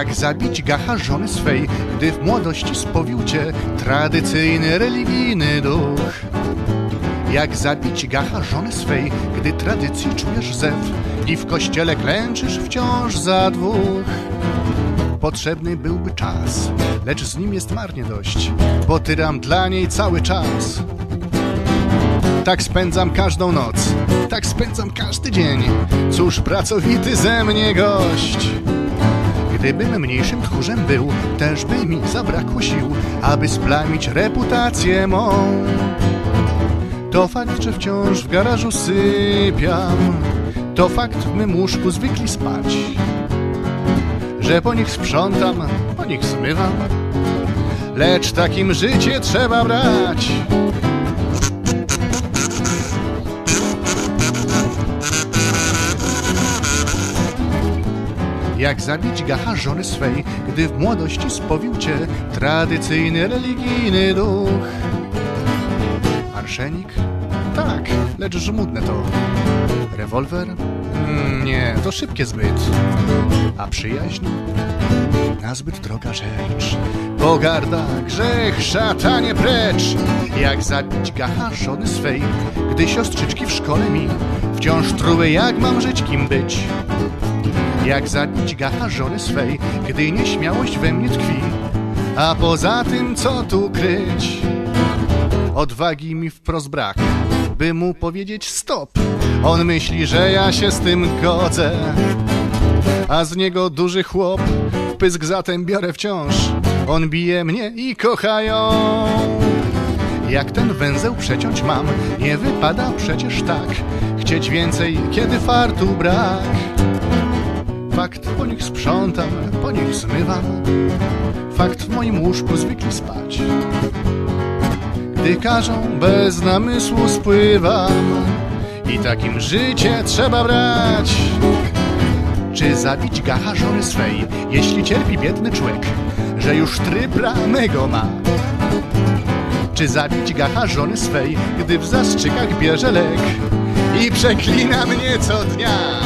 Jak zabić gacha żony swej, gdy w młodości spowił cię tradycyjny religijny duch. Jak zabić gacha żony swej, gdy tradycji czujesz zew i w kościele klęczysz wciąż za dwóch. Potrzebny byłby czas, lecz z nim jest marnie dość, bo tyram dla niej cały czas. Tak spędzam każdą noc, tak spędzam każdy dzień. Cóż, pracowity ze mnie gość. Gdybym mniejszym tchórzem był, też by mi zabrakło sił, aby splamić reputację mą. To fakt, że wciąż w garażu sypiam, to fakt w mym łóżku zwykli spać. Że po nich sprzątam, po nich zmywam, lecz takim życie trzeba brać. Jak zabić gacha żony swej, gdy w młodości spowił cię tradycyjny religijny duch? Arszenik? Tak, lecz żmudne to. Rewolwer? Mm, nie, to szybkie zbyt. A przyjaźń? Nazbyt droga rzecz. Pogarda, grzech, szatanie precz. Jak zabić gacha żony swej, gdy siostrzyczki w szkole mi wciąż truły, jak mam żyć, kim być. Jak zabić gacha żony swej, gdy nieśmiałość we mnie tkwi. A poza tym, co tu kryć? Odwagi mi wprost brak, by mu powiedzieć stop. On myśli, że ja się z tym godzę, a z niego duży chłop. Pysk zatem biorę wciąż. On bije mnie i kochają. Jak ten węzeł przeciąć mam, nie wypada przecież tak. Chcieć więcej, kiedy fartu brak. Fakt, po nich sprzątam, po nich zmywam. Fakt, w moim łóżku zwykli spać. Gdy każą, bez namysłu spływam. I takim życie trzeba brać. Czy zabić gacha żony swej, jeśli cierpi biedny człowiek, że już tryb ranego ma? Czy zabić gacha żony swej, gdy w zastrzykach bierze lek i przeklina mnie co dnia?